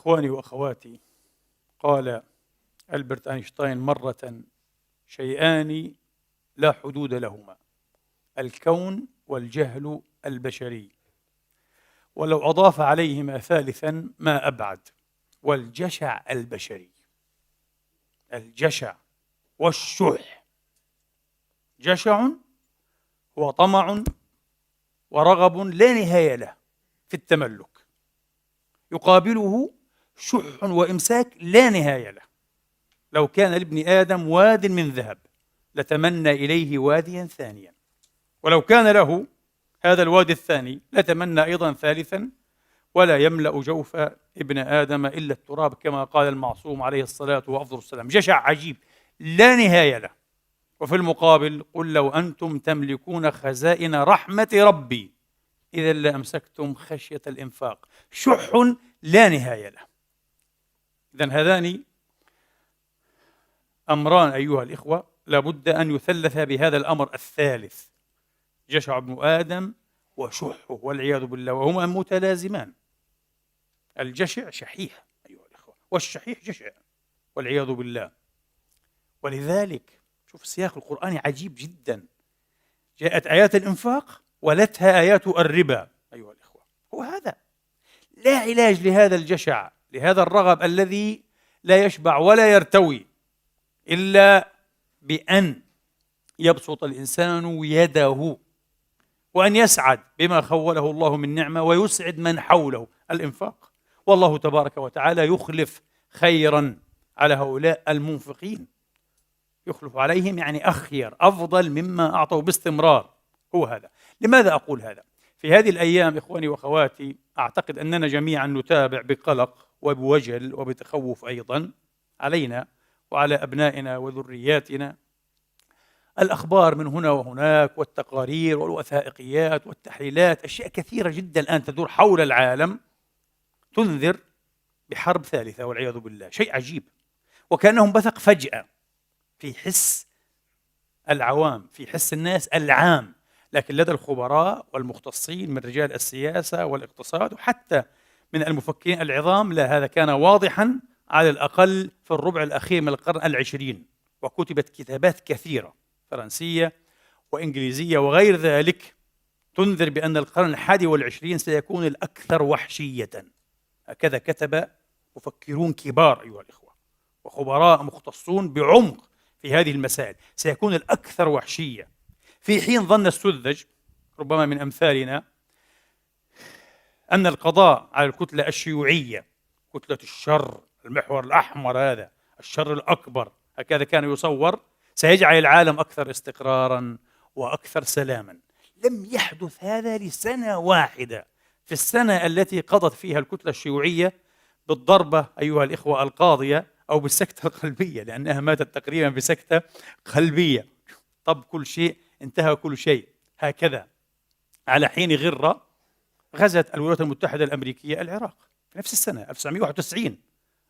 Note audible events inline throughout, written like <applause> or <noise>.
إخواني وأخواتي قال ألبرت أينشتاين مرة شيئان لا حدود لهما الكون والجهل البشري. ولو أضاف عليهما ثالثا ما أبعد والجشع البشري. الجشع والشح. جشع هو طمع ورغب لا نهاية له في التملك. يقابله شح وإمساك لا نهاية له. لو كان لابن آدم واد من ذهب لتمنى إليه واديا ثانيا. ولو كان له هذا الوادي الثاني لتمنى أيضا ثالثا. ولا يملأ جوف ابن آدم إلا التراب كما قال المعصوم عليه الصلاة وأفضل السلام. جشع عجيب. لا نهاية له. وفي المقابل قل لو أنتم تملكون خزائن رحمة ربي إذا لأمسكتم خشية الإنفاق. شح لا نهاية له. إذا هذان أمران أيها الإخوة لابد أن يثلث بهذا الأمر الثالث. جشع ابن آدم وشحه والعياذ بالله وهما متلازمان. الجشع شحيح أيها الإخوة والشحيح جشع والعياذ بالله. ولذلك شوف السياق القرآني عجيب جدا. جاءت آيات الإنفاق ولتها آيات الربا أيها الإخوة. هو هذا. لا علاج لهذا الجشع. لهذا الرغب الذي لا يشبع ولا يرتوي إلا بأن يبسط الإنسان يده وأن يسعد بما خوله الله من نعمة ويسعد من حوله. الإنفاق. والله تبارك وتعالى يخلف خيرا على هؤلاء المنفقين. يخلف عليهم يعني أخير أفضل مما أعطوا باستمرار. هو هذا. لماذا أقول هذا؟ في هذه الأيام إخواني وأخواتي أعتقد أننا جميعا نتابع بقلق وبوجل وبتخوف أيضا علينا وعلى أبنائنا وذرياتنا. الأخبار من هنا وهناك والتقارير والوثائقيات والتحليلات أشياء كثيرة جدا الآن تدور حول العالم تنذر بحرب ثالثة والعياذ بالله. شيء عجيب. وكأنهم بثق فجأة في حس العوام في حس الناس العام. لكن لدى الخبراء والمختصين من رجال السياسة والاقتصاد وحتى من المفكرين العظام لا هذا كان واضحا على الأقل في الربع الأخير من القرن العشرين وكتبت كتابات كثيرة فرنسية وإنجليزية وغير ذلك. تنذر بأن القرن الحادي والعشرين سيكون الأكثر وحشية. هكذا كتب مفكرون كبار أيها الإخوة وخبراء مختصون بعمق في هذه المسائل. سيكون الأكثر وحشية. في حين ظن السذج ربما من أمثالنا أن القضاء على الكتلة الشيوعية كتلة الشر المحور الأحمر هذا الشر الأكبر هكذا كان يصور سيجعل العالم أكثر استقرارا وأكثر سلاما. لم يحدث هذا لسنة واحدة. في السنة التي قضت فيها الكتلة الشيوعية بالضربة أيها الإخوة القاضية أو بالسكتة <laughs> القلبية لأنها ماتت تقريبا بسكتة قلبية. طب كل شيء انتهى كل شيء. هكذا. على حين غرة غزت الولايات المتحدة الأمريكية العراق في نفس السنة 1991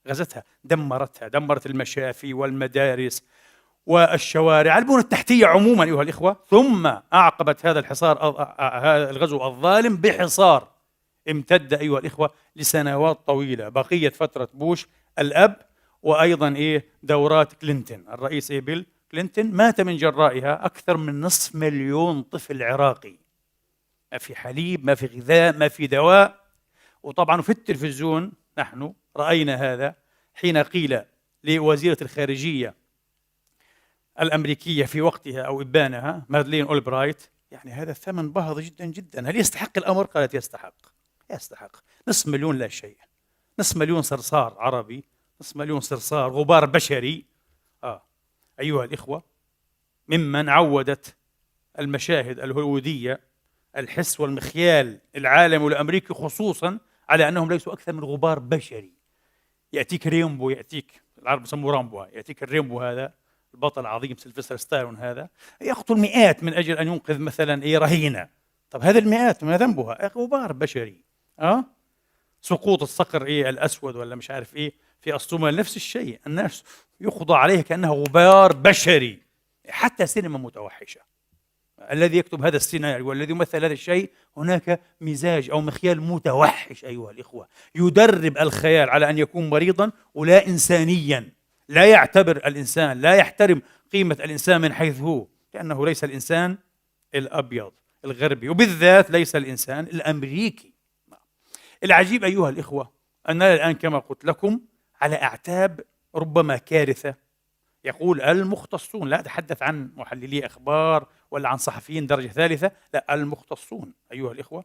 غزتها دمرتها دمرت المشافي والمدارس والشوارع البنى التحتية عموما أيها الإخوة. ثم أعقبت هذا الحصار هذا الغزو الظالم بحصار. امتد أيها الإخوة لسنوات طويلة. بقية فترة بوش الأب وأيضا إيه دورات كلينتون. الرئيس إيه بيل كلينتون مات من جرائها أكثر من نصف مليون طفل عراقي. ما في حليب ما في غذاء ما في دواء. وطبعا في التلفزيون نحن رأينا هذا حين قيل لوزيرة الخارجية الأمريكية في وقتها أو إبانها مادلين أولبرايت يعني هذا الثمن باهظ جدا جدا. هل يستحق الأمر؟ قالت يستحق. يستحق. نصف مليون لا شيء. نصف مليون صرصار عربي نصف مليون صرصار غبار بشري. آه. أيها الإخوة ممن عودت المشاهد الهوليوودية الحس والمخيال العالمي والأمريكي خصوصا على أنهم ليسوا أكثر من غبار بشري. يأتيك ريمبو يأتيك العرب يسموه رامبو يأتيك الريمبو هذا البطل العظيم سيلفستر ستالون هذا يقتل مئات من أجل أن ينقذ مثلا إيه رهينة. طب هذه المئات ما ذنبها؟ غبار بشري. أه؟ سقوط الصقر إيه الأسود ولا مش عارف إيه في الصومال نفس الشيء الناس يخضع عليه كأنه غبار بشري. حتى سينما متوحشة. الذي يكتب هذا السيناريو والذي يمثل هذا الشيء هناك مزاج أو مخيال متوحش أيها الإخوة. يدرب الخيال على أن يكون مريضا ولا إنسانيا. لا يعتبر الإنسان لا يحترم قيمة الإنسان من حيث هو لأنه ليس الإنسان الأبيض الغربي. وبالذات ليس الإنسان الأمريكي. العجيب أيها الإخوة أننا الآن كما قلت لكم على أعتاب ربما كارثة. يقول المختصون لا أتحدث عن محللي أخبار ولا عن صحفيين درجة ثالثة لا المختصون أيها الإخوة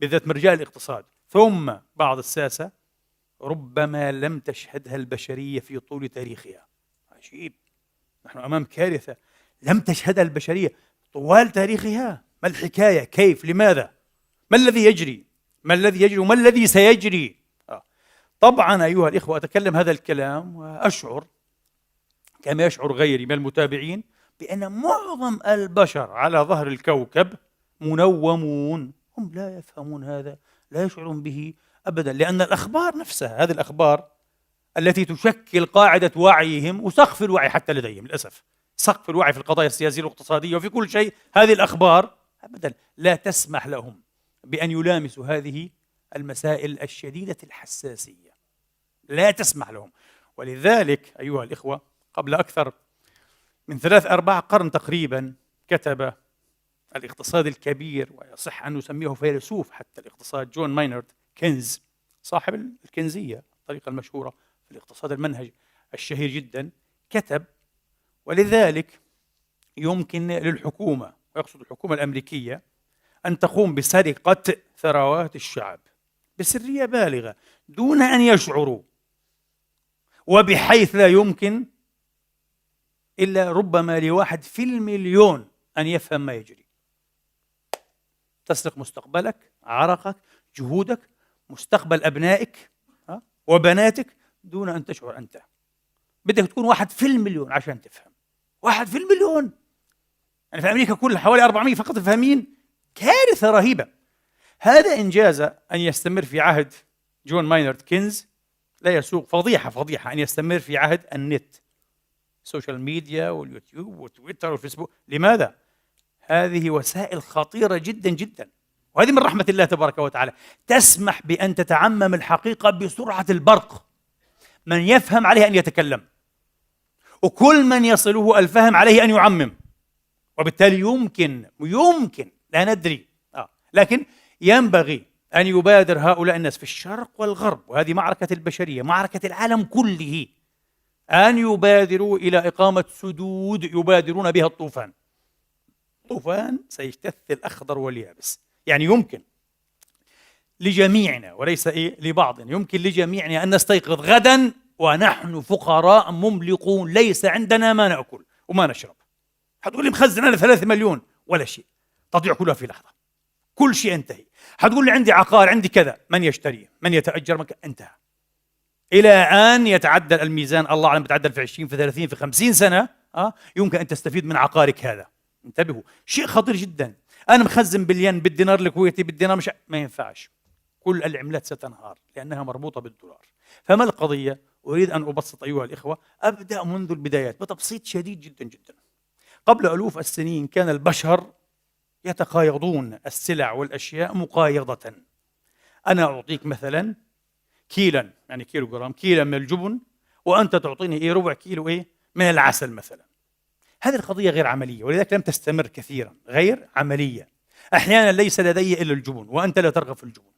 بالذات من رجال الاقتصاد. ثم بعض الساسة ربما لم تشهدها البشرية في طول تاريخها. عجيب. نحن أمام كارثة. لم تشهدها البشرية طوال تاريخها. ما الحكاية؟ كيف؟ لماذا؟ ما الذي يجري؟ ما الذي يجري؟ وما الذي سيجري؟ آه. طبعا أيها الإخوة أتكلم هذا الكلام وأشعر كما يشعر غيري من المتابعين بأن معظم البشر على ظهر الكوكب منومون. هم لا يفهمون هذا لا يشعرون به أبدا لأن الأخبار نفسها هذه الأخبار التي تشكل قاعدة وعيهم وسقف الوعي حتى لديهم للأسف. سقف الوعي في القضايا السياسية والاقتصادية وفي كل شيء هذه الأخبار أبدا لا تسمح لهم بأن يلامسوا هذه المسائل الشديدة الحساسية. لا تسمح لهم. ولذلك أيها الإخوة قبل أكثر من ثلاث أرباع قرن تقريبا كتب الاقتصاد الكبير ويصح أن نسميه فيلسوف حتى الاقتصاد جون ماينرد كنز صاحب الكنزية الطريقة المشهورة في الاقتصاد المنهج الشهير جدا كتب ولذلك يمكن للحكومة ويقصد الحكومة الأمريكية أن تقوم بسرقة ثروات الشعب بسرية بالغة دون أن يشعروا وبحيث لا يمكن إلا ربما لواحد في المليون أن يفهم ما يجري. تسرق مستقبلك عرقك جهودك مستقبل أبنائك وبناتك دون أن تشعر أنت. بدك تكون واحد في المليون عشان تفهم. واحد في المليون. يعني في أمريكا كلها حوالي 400 فقط فاهمين؟ كارثة رهيبة. هذا إنجاز أن يستمر في عهد جون ماينرد كينز. لا يسوق فضيحة فضيحة أن يستمر في عهد النت. السوشيال ميديا واليوتيوب وتويتر والفيسبوك لماذا؟ هذه وسائل خطيرة جدا جدا. وهذه من رحمة الله تبارك وتعالى. تسمح بأن تتعمم الحقيقة بسرعة البرق. من يفهم عليه أن يتكلم. وكل من يصله الفهم عليه أن يعمم. وبالتالي يمكن يمكن لا ندري. آه. لكن ينبغي أن يبادر هؤلاء الناس في الشرق والغرب. وهذه معركة البشرية معركة العالم كله. أن يبادروا إلى إقامة سدود يبادرون بها الطوفان. طوفان سيجتث الأخضر واليابس. يعني يمكن لجميعنا وليس إيه؟ لبعض يمكن لجميعنا أن نستيقظ غدا ونحن فقراء مملقون. ليس عندنا ما نأكل وما نشرب. حتقول لي مخزن أنا ثلاثة مليون؟ ولا شيء. تضيع كلها في لحظة. كل شيء انتهي حتقول لي عندي عقار عندي كذا. من يشتري من يتأجر؟ مكان انتهى. إلى أن يتعدل الميزان الله أعلم يتعدل في 20 في 30 في 50 سنة أه؟ يمكن أن تستفيد من عقارك هذا. انتبهوا شيء خطير جدا. أنا مخزن بالين بالدينار الكويتي بالدينار مش ما ينفعش. كل العملات ستنهار لأنها مربوطة بالدولار. فما القضية؟ أريد أن أبسط أيها الإخوة أبدأ منذ البدايات بتبسيط شديد جدا جدا. قبل ألوف السنين كان البشر يتقايضون السلع والأشياء مقايضة. أنا أعطيك مثلا كيلا يعني كيلو جرام كيلا من الجبن وأنت تعطيني إيه ربع كيلو إيه من العسل مثلا. هذه القضية غير عملية ولذلك لم تستمر كثيرا غير عملية. أحيانا ليس لدي إلا الجبن وأنت لا ترغب في الجبن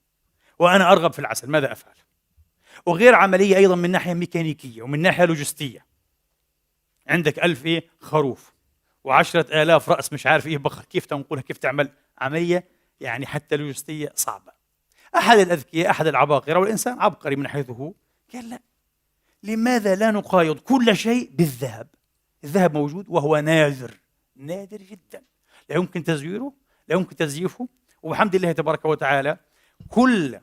وأنا أرغب في العسل ماذا أفعل؟ وغير عملية أيضا من ناحية ميكانيكية ومن ناحية لوجستية. عندك ألف إيه خروف وعشرة آلاف رأس مش عارف إيه بقر. كيف تنقلها؟ كيف تعمل؟ عملية يعني حتى لوجستية صعبة. أحد الأذكياء أحد العباقرة والإنسان عبقري من حيث هو. قال لا. لماذا لا نقايض كل شيء بالذهب؟ الذهب موجود وهو نادر نادر جدا. لا يمكن تزويره لا يمكن تزييفه. وبحمد الله تبارك وتعالى كل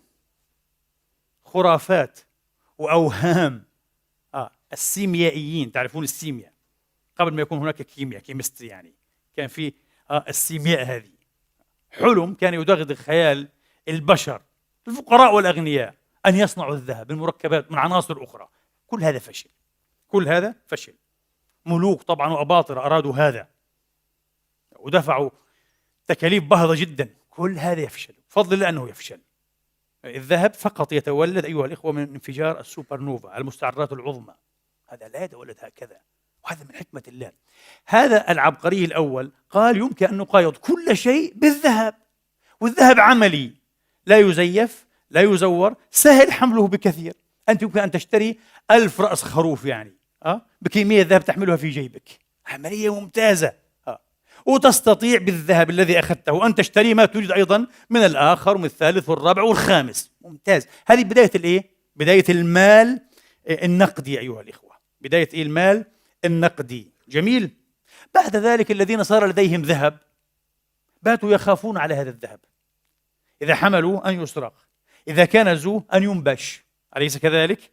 خرافات وأوهام آه السيميائيين تعرفون السيمياء؟ قبل ما يكون هناك كيمياء كيمستري يعني. كان في آه السيمياء هذه. حلم كان يدغدغ خيال البشر. الفقراء والأغنياء أن يصنعوا الذهب من مركبات من عناصر أخرى. كل هذا فشل. كل هذا؟ فشل. ملوك طبعا واباطره أرادوا هذا. ودفعوا تكاليف باهظة جدا. كل هذا يفشل. بفضل الله أنه يفشل. الذهب فقط يتولد أيها الإخوة من انفجار السوبر نوفا المستعرات العظمى. هذا لا يتولد هكذا. وهذا من حكمة الله. هذا العبقري الأول قال يمكن أن نقايض كل شيء بالذهب. والذهب عملي. لا يزيف لا يزور سهل حمله بكثير. أنت يمكن أن تشتري ألف رأس خروف يعني أه؟ بكمية ذهب تحملها في جيبك. عملية ممتازة أه؟ وتستطيع بالذهب الذي أخذته أن تشتري ما تريد أيضا من الآخر ومن الثالث والرابع والخامس. ممتاز. هذه بداية الإيه؟ بداية المال النقدي أيها الإخوة. بداية إيه المال؟ النقدي. جميل. بعد ذلك الذين صار لديهم ذهب باتوا يخافون على هذا الذهب. إذا حملوا أن يسرق إذا كنزوا أن ينبش أليس كذلك؟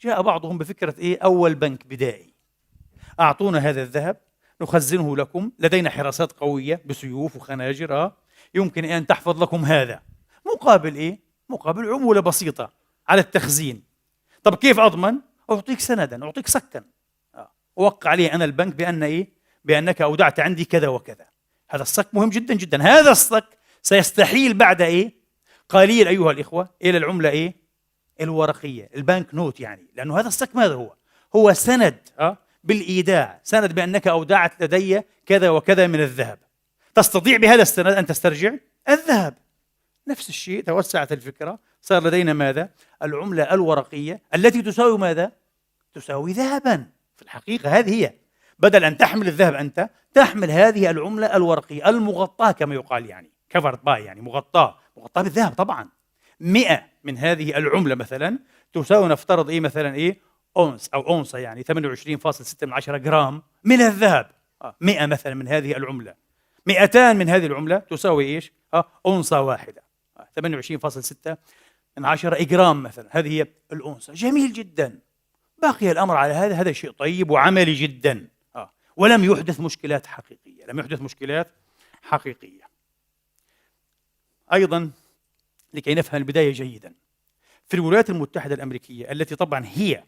جاء بعضهم بفكرة إيه أول بنك بدائي أعطونا هذا الذهب نخزنه لكم لدينا حراسات قوية بسيوف وخناجر آه يمكن أن تحفظ لكم هذا مقابل إيه؟ مقابل عمولة بسيطة على التخزين طب كيف أضمن؟ أعطيك سندا أعطيك سكا آه. أوقع عليه أنا البنك بأن إيه؟ بأنك أودعت عندي كذا وكذا هذا الصك مهم جدا جدا هذا الصك سيستحيل بعد إيه؟ قليل أيها الإخوة إلى العملة إيه؟ الورقية البنك نوت يعني لأنه هذا الصك ماذا هو؟ هو سند أه؟ بالإيداع سند بأنك أودعت لدي كذا وكذا من الذهب تستطيع بهذا السند أن تسترجع الذهب نفس الشيء توسعت الفكرة صار لدينا ماذا؟ العملة الورقية التي تساوي ماذا؟ تساوي ذهبا في الحقيقة هذه هي بدل أن تحمل الذهب أنت تحمل هذه العملة الورقية المغطاة كما يقال يعني كفرت باي يعني مغطاة. مغطاة بالذهب طبعا. 100 من هذه العملة مثلا تساوي نفترض إيه مثلا إيه؟ أونس أو أونصة يعني 28.6 جرام من الذهب. 100 آه، مثلا من هذه العملة. 200 من هذه العملة تساوي إيش؟ آه، أونصة واحدة. 28.6 آه، من عشرة جرام مثلا. هذه هي الأونصة. جميل جدا. بقي الأمر على هذا. هذا شيء طيب وعملي جدا. آه. ولم يحدث مشكلات حقيقية. لم يحدث مشكلات حقيقية. أيضا لكي نفهم البداية جيدا. في الولايات المتحدة الأمريكية التي طبعا هي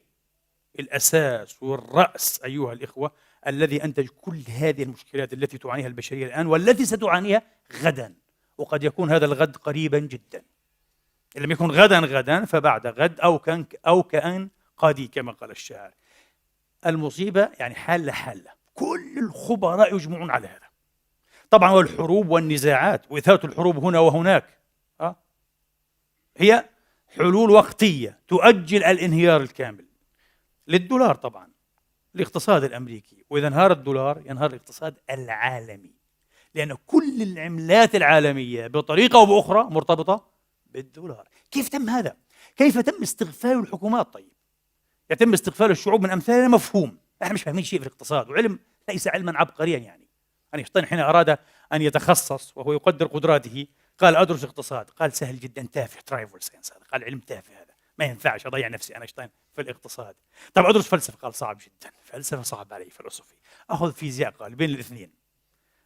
الأساس والرأس أيها الإخوة الذي أنتج كل هذه المشكلات التي تعانيها البشرية الآن والتي ستعانيها غدا وقد يكون هذا الغد قريبا جدا. إن لم يكن غدا غدا فبعد غد أو كان أو كأن قادي كما قال الشاعر. المصيبة يعني حالة حالة. كل الخبراء يجمعون على هذا. طبعا والحروب والنزاعات وإثارة الحروب هنا وهناك أه؟ هي حلول وقتية تؤجل الانهيار الكامل للدولار طبعا الاقتصاد الأمريكي وإذا انهار الدولار ينهار الاقتصاد العالمي لأن كل العملات العالمية بطريقة أو بأخرى مرتبطة بالدولار كيف تم هذا؟ كيف تم استغفال الحكومات طيب؟ يتم استغفال الشعوب من أمثالنا مفهوم إحنا مش فاهمين شيء في الاقتصاد وعلم ليس علما عبقريا يعني أينشتاين حين أراد أن يتخصص وهو يقدر قدراته. قال أدرس اقتصاد. قال سهل جدا تافه ترايفل ساينس هذا قال علم تافه هذا. ما ينفعش أضيع نفسي أينشتاين في الاقتصاد. طب أدرس فلسفة. قال صعب جدا. فلسفة صعب علي فلسفي. أخذ فيزياء. قال بين الاثنين.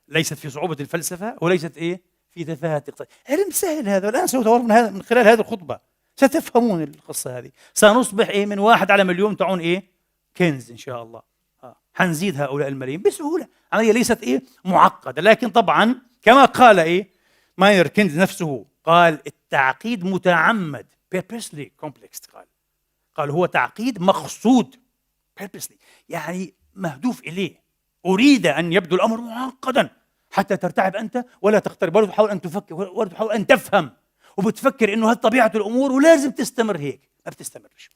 ليست في صعوبة الفلسفة وليست إيه؟ في تفاهة الاقتصاد علم سهل هذا. والآن سوف من, هذا من خلال هذه الخطبة. ستفهمون القصة هذه. سنصبح إيه من واحد على مليون تعون إيه؟ كنز إن شاء الله. حنزيد هؤلاء الملايين بسهولة. عملية ليست إيه؟ معقدة. لكن طبعا كما قال إيه؟ ماير كينز نفسه قال التعقيد متعمد. Purposely complex قال. قال هو تعقيد مقصود. Purposely. يعني مهدوف إليه. أريد أن يبدو الأمر معقدا. حتى ترتعب أنت ولا تقترب. ولا تحاول أن تفكر. ولا تحاول أن تفهم. وبتفكر إنه هذه طبيعة الأمور ولازم تستمر هيك. ما بتستمرش.